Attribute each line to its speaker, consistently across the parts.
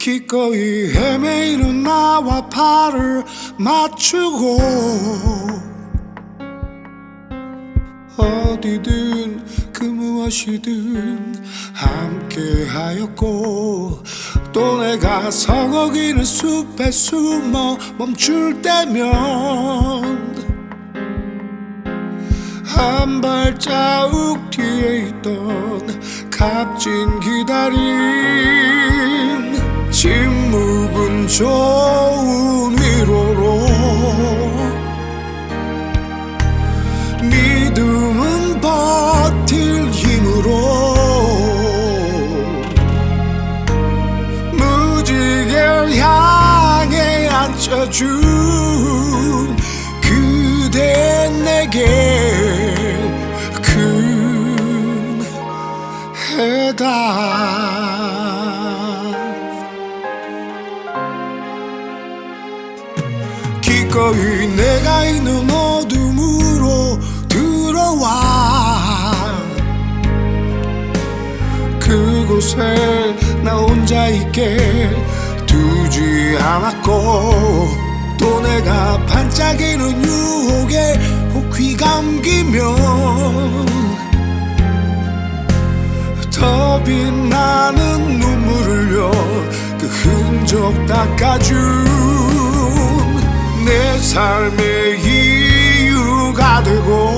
Speaker 1: 기꺼이 헤매이는 나와 팔을 맞추고 어디든 그 무엇이든 함께 하였고 또 내가 성어기는 숲에 숨어 멈출 때면 한 발자국 뒤에 있던 값진 기다림 침묵은 좋은 위로로 믿음은 버틸 힘으로 무지개를 향해 앉혀준 그대 내게 큰 해답 기꺼이 내가 있는 어둠으로 들어와. 그곳에 나 혼자 있게 두지 않았고 또 내가 반짝이는 유혹에 혹히 감기면 더 빛나는 눈물 흘려 그 흔적 닦아준 내 삶의 이유가 되고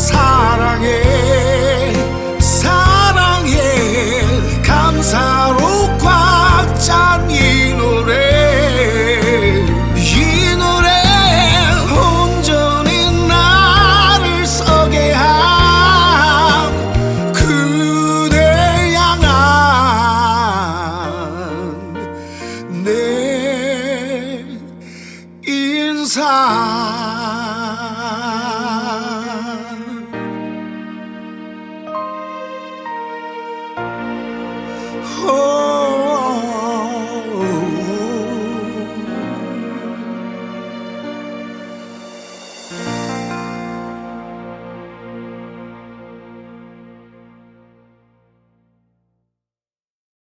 Speaker 1: 사랑에 사랑에 감사로 꽉 찬 이 노래. 이 노래 온전히 나를 서게 한 그대 향한 내 인사